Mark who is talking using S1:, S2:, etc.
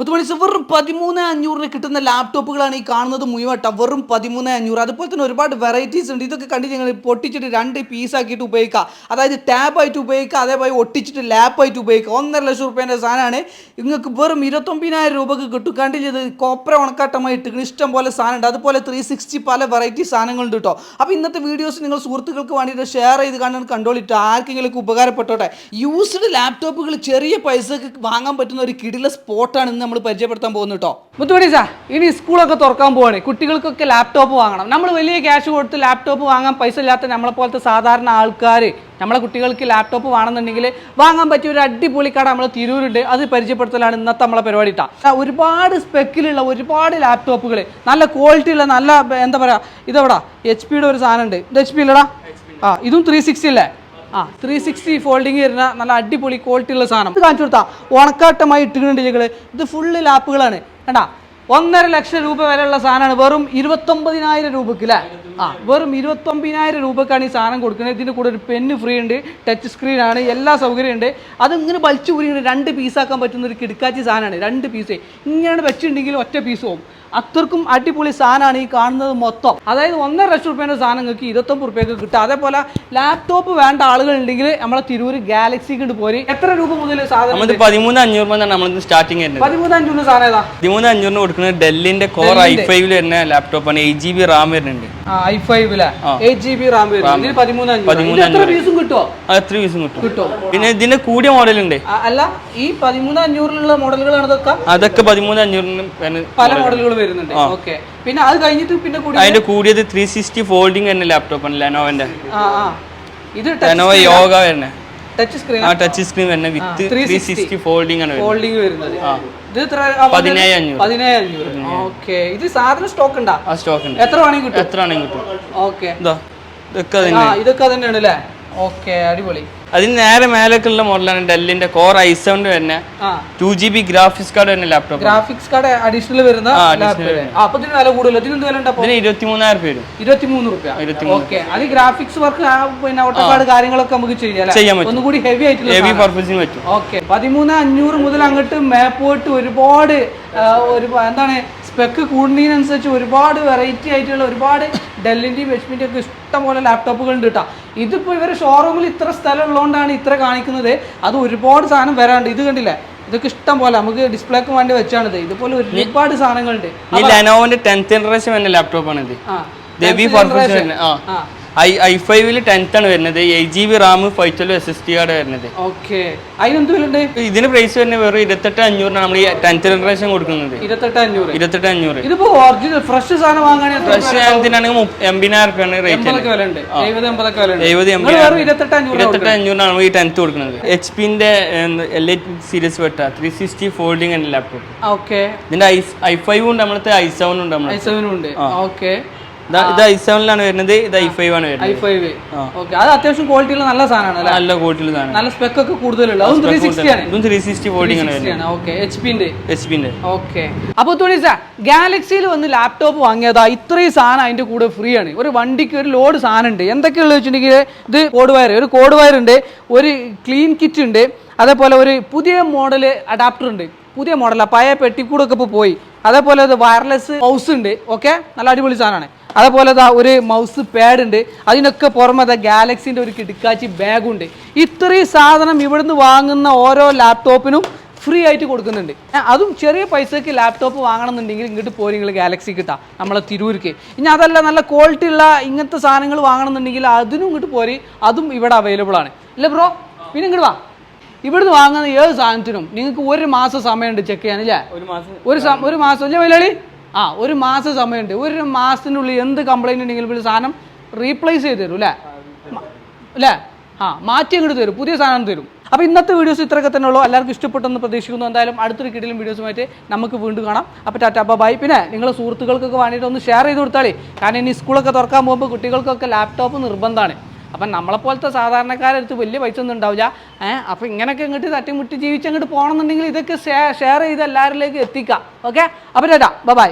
S1: മുത്തുമണി വെറും പതിമൂന്ന് അഞ്ഞൂറിന് കിട്ടുന്ന ലാപ്ടോപ്പുകളാണ് ഈ കാണുന്നത് മുഴുവട്ട വെറും പതിമൂന്ന് അഞ്ഞൂറ്. അതുപോലെ തന്നെ ഒരുപാട് വെറൈറ്റീസ് ഉണ്ട്. ഇതൊക്കെ കണ്ടിട്ട് ഞങ്ങൾ പൊട്ടിച്ചിട്ട് രണ്ട് പീസ് ആക്കിയിട്ട് ഉപയോഗിക്കുക അതായത് ടാബ് ആയിട്ട് ഉപയോഗിക്കുക അതേപോലെ ഒട്ടിച്ചിട്ട് ലാപ്പ് ആയിട്ട് ഉപയോഗിക്കുക ഒന്നര ലക്ഷം റുപ്യേന്റെ സാധനമാണ്. നിങ്ങൾക്ക് വെറും ഇരുപത്തൊമ്പതിനായിരം രൂപക്ക് കിട്ടും. കണ്ടിട്ട് കോപ്ര ഉണക്കാട്ടമായി ഇട്ടിരിക്കുന്നു ഇഷ്ടം പോലെ സാധനം ഉണ്ട് അതുപോലെ ത്രീ സിക്സ്റ്റി പല വെറൈറ്റി സാധനങ്ങളുണ്ട് കേട്ടോ അപ്പോൾ ഇന്നത്തെ വീഡിയോസ് നിങ്ങൾ സുഹൃത്തുക്കൾക്ക് വേണ്ടിയിട്ട് ഷെയർ ചെയ്ത് കാണാൻ കണ്ടോളിട്ട്. ആർക്കെങ്കിലും ഉപകാരപ്പെട്ടോട്ടെ. യൂസ്ഡ് ലാപ്ടോപ്പുകൾ ചെറിയ പൈസക്ക് വാങ്ങാൻ പറ്റുന്ന ഒരു കിടില സ്പോട്ടാണ് ഇന്ന് നമ്മൾ പരിചയപ്പെടുത്താൻ പോകുന്നു കേട്ടോ മുത്തുപടി സാർ ഇനി സ്കൂളൊക്കെ തുറക്കാൻ പോവാണ്. കുട്ടികൾക്കൊക്കെ ലാപ്ടോപ്പ് വാങ്ങണം. നമ്മൾ വലിയ ക്യാഷ് കൊടുത്ത് ലാപ്ടോപ്പ് വാങ്ങാൻ പൈസ ഇല്ലാത്ത നമ്മളെ പോലത്തെ സാധാരണ ആൾക്കാർ നമ്മളെ കുട്ടികൾക്ക് ലാപ്ടോപ്പ് വേണമെന്നുണ്ടെങ്കിൽ വാങ്ങാൻ പറ്റിയ ഒരു അടിപൊളി കട നമ്മൾ തിരൂരുണ്ട്. അത് പരിചയപ്പെടുത്തലാണ് ഇന്നത്തെ നമ്മളെ പരിപാടി ഇട്ടാ ഒരുപാട് സ്പെക്കിലുള്ള ഒരുപാട് ലാപ്ടോപ്പുകൾ നല്ല ക്വാളിറ്റി ഉള്ള നല്ല എന്താ പറയുക ഇതെവിടാ? എച്ച് പിയുടെ ഒരു സാധനം ഉണ്ട്. ഇത് എച്ച് പി ഇല്ലടാ ആ ഇതും ത്രീ സിക്സ്റ്റി അല്ലേ? ആ ത്രീ സിക്സ്റ്റി ഫോൾഡിങ് വരുന്ന നല്ല അടിപൊളി ക്വാളിറ്റി ഉള്ള സാധനം. ഇത് കാണിച്ചു കൊടുത്താ ഉണക്കാട്ടമായി ഇട്ടിട്ടുണ്ട് ഞങ്ങൾ ഇത് ഫുള്ള് ലാപ്പുകളാണ്. കണ്ടാ ഒന്നര ലക്ഷം രൂപ വരെയുള്ള സാധനമാണ്. വെറും ഇരുപത്തൊമ്പതിനായിരം രൂപക്ക് അല്ലേ ആ വെറും ഇരുപത്തൊമ്പതിനായിരം രൂപക്കാണ് ഈ സാധനം കൊടുക്കുന്നത്. ഇതിന്റെ കൂടെ ഒരു പെന്ന് ഫ്രീ ഉണ്ട് ടച്ച് സ്ക്രീൻ ആണ് എല്ലാ സൗകര്യം ഉണ്ട്. അത് ഇങ്ങനെ വലിച്ചു കൂടി രണ്ട് പീസാക്കാൻ പറ്റുന്ന ഒരു കിടക്കാച്ചി സാധനമാണ്. രണ്ട് പീസേ ഇങ്ങനെ വെച്ചിട്ടുണ്ടെങ്കിൽ ഒറ്റ പീസ് പോകും അത്രക്കും അടിപൊളി സാധനമാണ് ഈ കാണുന്നത് മൊത്തം. അതായത് ഒന്നര ലക്ഷം റുപ്യേന്റെ സാധനം നിങ്ങൾക്ക് ഇരുപത്തൊമ്പത് റുപ്യക്ക് കിട്ടും. അതേപോലെ ലാപ്ടോപ്പ് വേണ്ട ആളുകളുണ്ടെങ്കിൽ നമ്മളെ തിരൂര് ഗാലക്സി കൊണ്ട് പോരി. എത്ര രൂപ മുതൽ സാധനം
S2: പതിമൂന്ന് അഞ്ഞൂറ് മുതലാണ് സ്റ്റാർട്ടിങ് വരുന്നത്.
S1: പതിമൂന്ന് അഞ്ഞൂറ് സാധനം ഏതാ?
S2: പതിമൂന്ന് അഞ്ഞൂറിന് കൊടുക്കുന്നത് ഡെല്ലിന്റെ കോർ ഐ ഫൈവിൽ ലാപ്ടോപ്പ് ആണ്. എയ്റ്റ് ജി ബി റാം വരുന്നുണ്ട്.
S1: ഐ ഫൈവ് അല്ലേ എയ്റ്റ് ജി ബി റാം പീസും കിട്ടുമോ
S2: എത്ര പീസും കിട്ടും?
S1: കിട്ടുമോ
S2: പിന്നെ ഇതിന്റെ കൂടിയ മോഡൽ
S1: ഉണ്ട് അല്ല ഈ പതിമൂന്ന് അഞ്ഞൂറിലുള്ള മോഡലുകളാണ് ഇതൊക്കെ
S2: അതൊക്കെ പതിമൂന്ന് അഞ്ഞൂറിനും
S1: പല മോഡലുകൾ. വരുന്നുണ്ട്. ഓക്കെ. പിന്നെ അത് കഴിഞ്ഞിട്ട് പിന്നെ
S2: അതിന്റെ കൂടിയത് ത്രീ സിക്സ്റ്റി ഫോൾഡിംഗ് തന്നെ ലാപ്ടോപ്പ് ലെനോവന്റെ
S1: ഇത്
S2: ലെനോവ യോഗ വരുന്നത്.
S1: ടച്ച് സ്ക്രീൻ
S2: ആ ടച്ച് സ്ക്രീൻ വരുന്ന വിത്ത് ത്രീ സിക്സ്റ്റി ഫോൾഡിംഗ് ആണ്
S1: ഫോൾഡിങ് വരുന്നത്. ഇത് എത്ര
S2: പതിനേഴ് അഞ്ഞൂറ്.
S1: പതിനേഴ് അഞ്ഞൂറ്. ഓക്കെ. ഇത് സാധനം സ്റ്റോക്ക് ഉണ്ടാ?
S2: സ്റ്റോക്ക് ഉണ്ട്.
S1: എത്ര വേണമെങ്കിൽ കിട്ടും?
S2: എത്ര ആണെങ്കിൽ കിട്ടും.
S1: ഓക്കെ.
S2: ഇതാ ഇതൊക്കെ അതിന്.
S1: ഇതൊക്കെ തന്നെയാണ് അല്ലേ ഓക്കെ അടിപൊളി.
S2: അതിന് നേരെ മേലേക്കുള്ള മോഡലാണ് ഡെല്ലിന്റെ കോർ ഐ സെവൻ
S1: തന്നെ
S2: two G B graphics card തന്നെ ലാപ്ടോപ്പ്
S1: ഗ്രാഫിക്സ് കാർഡ് അഡീഷണൽ വരുന്ന അപ്പൊ ഇതിന് വില കൂടുതൽ ഇതിന് എന്ത് വില ഉണ്ടാവും
S2: ഇതിന് ഇരുപത്തി മൂന്നായിരം പേരും
S1: ഇരുപത്തിമൂന്ന്
S2: രൂപ.
S1: ഓക്കെ. അത് ഗ്രാഫിക്സ് വർക്ക് പിന്നെ ഓട്ടോപാട് കാര്യങ്ങളൊക്കെ നമുക്ക് ചെയ്യാം അല്ലേ?
S2: ചെയ്യാൻ പറ്റും.
S1: ഒന്നുകൂടി ഹെവി ആയിട്ടുള്ള
S2: ഹെവി പർപ്പസിന് പറ്റും.
S1: ഓക്കെ. പതിമൂന്ന് അഞ്ഞൂറ് മുതൽ അങ്ങോട്ട് മേപ്പോട്ട് ഒരുപാട് ഒരു എന്താണ് സ്പെക്ക് കൂടുന്നതിനനുസരിച്ച് ഒരുപാട് വെറൈറ്റി ആയിട്ടുള്ള ഒരുപാട് ഡെല്ലിന്റെയും എച്ച് പിന്റെ ഒക്കെ ഇഷ്ടംപോലെ ലാപ്ടോപ്പുകൾ ഉണ്ട് കേട്ടോ ഇതിപ്പോൾ ഇവർ ഷോറൂമിൽ ഇത്ര സ്ഥലം ഉള്ളതുകൊണ്ടാണ് ഇത്ര കാണിക്കുന്നത്. അത് ഒരുപാട് സാധനം വരാണ്ട്. ഇത് കണ്ടില്ലേ? ഇതൊക്കെ ഇഷ്ടം പോലെ. നമുക്ക് ഡിസ്പ്ലേക്ക് വേണ്ടി വെച്ചാണിത്. ഇതുപോലെ ഒരുപാട് സാധനങ്ങളുണ്ട്.
S2: ഈ ലെനോവിന്റെ ടെൻത്ത് ജനറേഷൻ ലാപ്ടോപ്പ് ആണ് ഇത് ഐ ഐ ഫൈവിൽ ടെൻത്ത് ആണ് വരുന്നത്. Eight G B RAM five twelve S S T ആണ് വരുന്നത്.
S1: ഓക്കെ. അതിനെന്ത് വില ഉണ്ട്?
S2: ഇതിന് പ്രൈസ് വരുന്നത് വെറും ഇരുപത്തെട്ട് അഞ്ഞൂറിനാണ് നമ്മൾ ഈ ടെൻത്ത് ജനറേഷൻ കൊടുക്കുന്നത്.
S1: ഇരുപത്തെട്ട് അഞ്ഞൂറ്.
S2: ഇരുപത്തെട്ട് അഞ്ഞൂറ്.
S1: ഇതിപ്പോ ഒറിജിനൽ ഫ്രഷ് സാധനം വാങ്ങാൻ
S2: ഫ്രഷ് സാധനത്തിനാണെങ്കിൽ എൺപതിനായിരം റുപ്യാണ് റേറ്റ്
S1: എഴുപത് ഇരുപത്തെട്ട്
S2: അഞ്ഞൂറിനാണ് ഈ ടെൻത്ത് കൊടുക്കുന്നത്. എച്ച് പിന്റെ L A series Vetta. Three sixty folding and laptop
S1: okay.
S2: ഇതിന്റെ ഐ ഐ ഫൈവ് ഉണ്ട് നമ്മളത്തെ ഐ സെവൻ ഉണ്ട് നമ്മൾ
S1: ഐ സെവൻ ഉണ്ട്. ഓക്കെ.
S2: ഇത് ഐ സെവനിലാണ് വരുന്നത്. ഇത് ഐ ഫൈവ് ആണ്
S1: ഐ
S2: വരുന്നത്
S1: ഫൈവ് ഓക്കെ. അത് അത്യാവശ്യം ക്വാളിറ്റി ഉള്ള നല്ല സാധനമാണ്
S2: നല്ല ക്വാളിറ്റിയുള്ള സാധനം
S1: നല്ല സ്പെക്ക് ഒക്കെ കൂടുതലുള്ള അതും ത്രീ സിക്സ്റ്റി ആണ്.
S2: ഇതും ത്രീ സിക്സ്റ്റി ഫോൾഡിംഗ് ആണ്.
S1: ഓക്കെ. എച്ച് പിന്റെ
S2: എച്ച് പിന്റെ
S1: ഓക്കെ. അപ്പോൾ തുണിസ ഗാലക്സിയിൽ വന്ന് ലാപ്ടോപ്പ് വാങ്ങിയതാ ഇത്രയും സാധനം അതിന്റെ കൂടെ ഫ്രീ ആണ്. ഒരു വണ്ടിക്ക് ഒരു ലോഡ് സാധനം ഉണ്ട്. എന്തൊക്കെയുള്ള വെച്ചിട്ടുണ്ടെങ്കിൽ ഇത് കോഡ് വയർ ഒരു കോഡ് വയർ ഉണ്ട് ഒരു ക്ലീൻ കിറ്റ് ഉണ്ട് അതേപോലെ ഒരു പുതിയ മോഡൽ അഡാപ്റ്റർ ഉണ്ട്. പുതിയ മോഡലാണ് പഴയ പെട്ടിക്കൂടൊക്കെ ഇപ്പോൾ പോയി. അതേപോലെ അത് വയർലെസ് മൗസ് ഉണ്ട്. ഓക്കെ? നല്ല അടിപൊളി സാധനമാണ്. അതേപോലെ ദാ ഒരു മൗസ് പാഡ് ഉണ്ട്. അതിനൊക്കെ പുറമെ ദാ ഗാലക്സിന്റെ ഒരു കിടക്കാച്ചി ബാഗുണ്ട് ഇത്രയും സാധനം ഇവിടുന്ന് വാങ്ങുന്ന ഓരോ ലാപ്ടോപ്പിനും ഫ്രീ ആയിട്ട് കൊടുക്കുന്നുണ്ട്. അതും ചെറിയ പൈസക്ക് ലാപ്ടോപ്പ് വാങ്ങണമെന്നുണ്ടെങ്കിൽ ഇങ്ങോട്ട് പോയി നിങ്ങൾ ഗാലക്സി കിട്ടാം നമ്മളെ തിരൂർക്ക്. ഇനി അതല്ല നല്ല ക്വാളിറ്റി ഉള്ള ഇങ്ങനത്തെ സാധനങ്ങൾ വാങ്ങണമെന്നുണ്ടെങ്കിൽ അതിനും ഇങ്ങോട്ട് പോരി അതും ഇവിടെ അവൈലബിൾ ആണ്. അല്ലേ ബ്രോ പിന്നെ ഇങ്ങോട്ട് വാ. ഇവിടുന്ന് വാങ്ങുന്ന ഏത് സാധനത്തിനും നിങ്ങൾക്ക് ഒരു മാസം സമയമുണ്ട് ചെക്ക് ചെയ്യാൻ അല്ലേ
S2: ഒരു മാസം.
S1: ഒരു മാസം അല്ലേ മലയാളി ആ ഒരു മാസം സമയമുണ്ട്. ഒരു മാസത്തിനുള്ളിൽ എന്ത് കംപ്ലൈന്റ് ഉണ്ടെങ്കിലും ഒരു സാധനം റീപ്ലേസ് ചെയ്ത് തരും അല്ലേ? അല്ലേ? ആ മാറ്റി അങ്ങോട്ട് തരും പുതിയ സാധനം തരും. അപ്പോൾ ഇന്നത്തെ വീഡിയോസ് ഇത്രയൊക്കെ തന്നെ ഉള്ളൂ. എല്ലാവർക്കും ഇഷ്ടപ്പെട്ടെന്ന് പ്രതീക്ഷിക്കുന്നു. എന്തായാലും അടുത്തൊരു കിടിലും വീഡിയോസുമായിട്ട് നമുക്ക് വീണ്ടും കാണാം. അപ്പോൾ ടാറ്റ അപ്പോൾ ബൈ. പിന്നെ നിങ്ങളെ സുഹൃത്തുക്കൾക്കൊക്കെ വേണ്ടിയിട്ട് ഒന്ന് ഷെയർ ചെയ്ത് കൊടുത്താളി കാരണം ഇനി സ്കൂളൊക്കെ തുറക്കാൻ പോകുമ്പോൾ കുട്ടികൾക്കൊക്കെ ലാപ്ടോപ്പ് നിർബന്ധമാണ്. അപ്പം നമ്മളെപ്പോലത്തെ സാധാരണക്കാരടുത്ത് വലിയ പൈസ ഒന്നും ഉണ്ടാവില്ല. ഏഹ് അപ്പോൾ ഇങ്ങനെയൊക്കെ ഇങ്ങോട്ട് തട്ടിമുട്ടി ജീവിച്ച് അങ്ങോട്ട് പോകണമെന്നുണ്ടെങ്കിൽ ഇതൊക്കെ ഷെയർ ചെയ്ത് എല്ലാവരിലേക്ക് എത്തിക്കാം. ഓക്കെ അപ്പോൾ ടാറ്റ ബൈ.